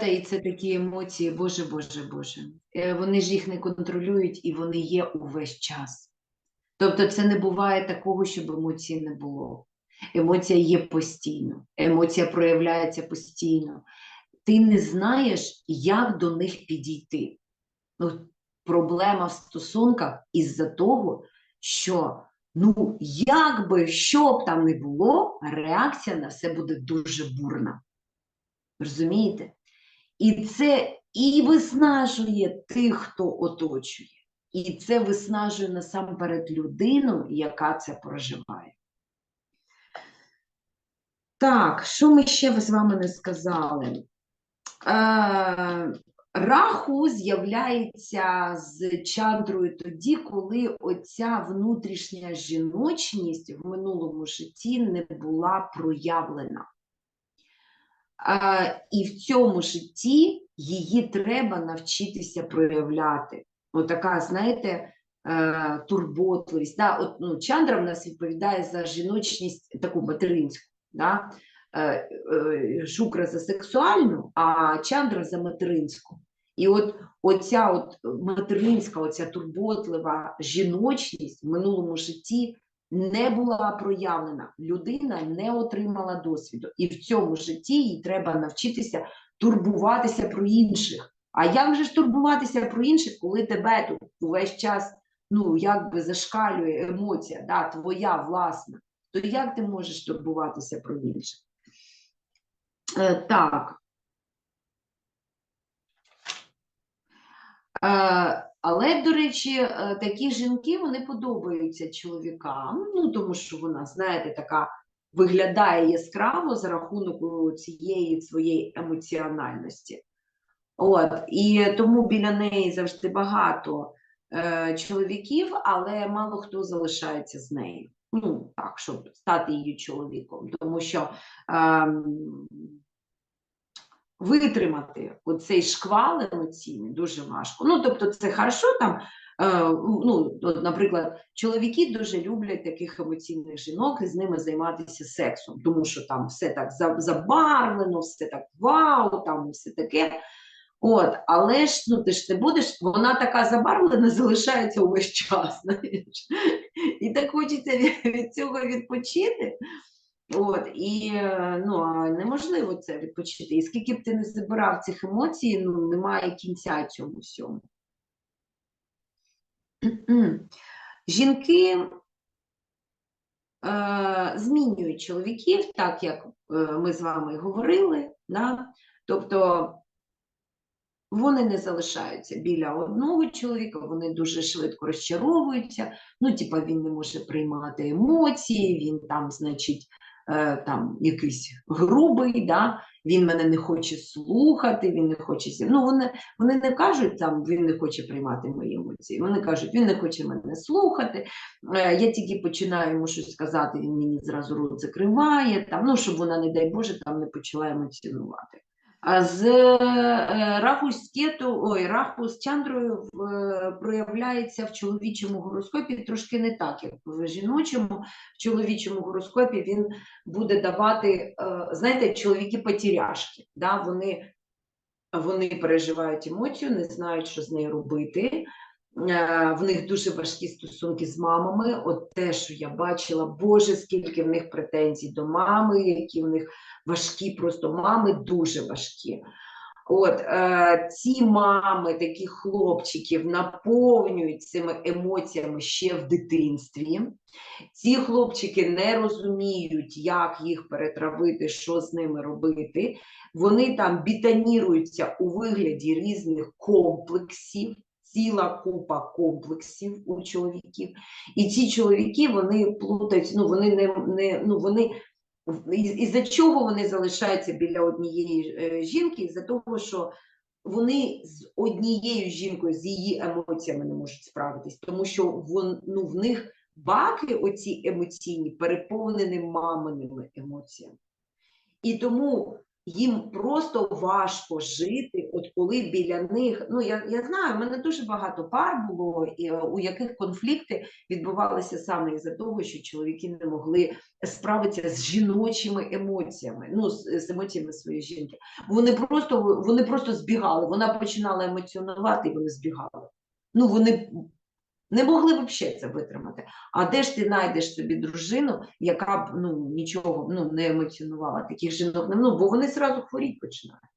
І це такі емоції, Боже, Боже, Боже. Е, Вони ж їх не контролюють і вони є увесь час. Тобто, це не буває такого, щоб емоцій не було. Емоція є постійно, емоція проявляється постійно. Ти не знаєш, як до них підійти. Ну, проблема в стосунках із-за того, що ну, як би що б там не було, реакція на все буде дуже бурна. Розумієте? І це і виснажує тих, хто оточує. І це виснажує насамперед людину, яка це проживає. Так, що ми ще з вами не сказали? Е, Раху з'являється з чандрою тоді, коли оця внутрішня жіночність в минулому житті не була проявлена. Е, і в цьому житті її треба навчитися проявляти. Отака, знаєте, е, турботливість. Да? От, ну, Чандра в нас відповідає за жіночність таку материнську. Да? Е, е, Шукра за сексуальну, а Чандра за материнську. І от оця от материнська, оця турботлива жіночність в минулому житті не була проявлена. Людина не отримала досвіду. І в цьому житті їй треба навчитися турбуватися про інших. А як же ж турбуватися про інших, коли тебе тут увесь час ну, якби зашкалює емоція, да, твоя власна, то як ти можеш турбуватися про інших? Е, так. Е, але, до речі, е, такі жінки вони подобаються чоловікам, ну тому що вона, знаєте, така виглядає яскраво за рахунок цієї своєї емоціональності. От, І тому біля неї завжди багато е, чоловіків, але мало хто залишається з нею. Ну, так, щоб стати її чоловіком. Тому що е, витримати оцей шквал емоційний дуже важко. Ну, тобто, це хорошо там. е, Ну, наприклад, чоловіки дуже люблять таких емоційних жінок і з ними займатися сексом, тому що там все так забарвлено, все так вау, там все таке. От, але ж ну ти ж не будеш, вона така забарвлена, залишається увесь час. Знаєш. І так хочеться від цього відпочити. От, і е, ну, неможливо це відпочити. І скільки б ти не забирав цих емоцій, ну немає кінця цьому всьому. Жінки е, змінюють чоловіків, так як е, ми з вами говорили. Да? Тобто вони не залишаються біля одного чоловіка, вони дуже швидко розчаровуються. Ну, типа, він не може приймати емоції, він там, значить, там якийсь грубий, да? він мене не хоче слухати, він не хоче. Ну, вони, вони не кажуть, там, він не хоче приймати мої емоції. Вони кажуть, він не хоче мене слухати. Е, Я тільки починаю йому щось сказати, він мені зразу рот закриває, там, ну, щоб вона, не дай Боже, там не почала емоціонувати. З е, раху з кету, ой, раху з чандрою е, проявляється в чоловічому гороскопі трошки не так, як в жіночому. В чоловічому гороскопі він буде давати, е, знаєте, чоловіки потеряшки. Да? Вони, вони переживають емоцію, не знають, що з нею робити. Е, В них дуже важкі стосунки з мамами. От те, що я бачила, Боже, скільки в них претензій до мами, які в них важкі, просто мами дуже важкі. От е, ці мами, таких хлопчиків, наповнюють цими емоціями ще в дитинстві. Ці хлопчики не розуміють, як їх перетравити, що з ними робити. Вони там бітаніруються у вигляді різних комплексів, ціла купа комплексів у чоловіків. І ці чоловіки вони плутають, ну вони не, не ну вони із- із-за чого вони залишаються біля однієї е, жінки? Із-за того, що вони з однією жінкою, з її емоціями не можуть справитись, тому що вон, ну, в них баки, оці емоційні, переповнені маминими емоціями. І тому їм просто важко жити от коли біля них, ну я, я знаю, в мене дуже багато пар було, і, е, у яких конфлікти відбувалися саме із-за того, що чоловіки не могли справитися з жіночими емоціями, ну з, з емоціями своєї жінки. Вони просто вони просто збігали. Вона починала емоціонувати, і вони збігали. Ну вони не могли взагалі це витримати. А де ж ти знайдеш собі дружину, яка б ну нічого ну не емоціонувала таких жінок, ну бо вони зразу хворіти починають.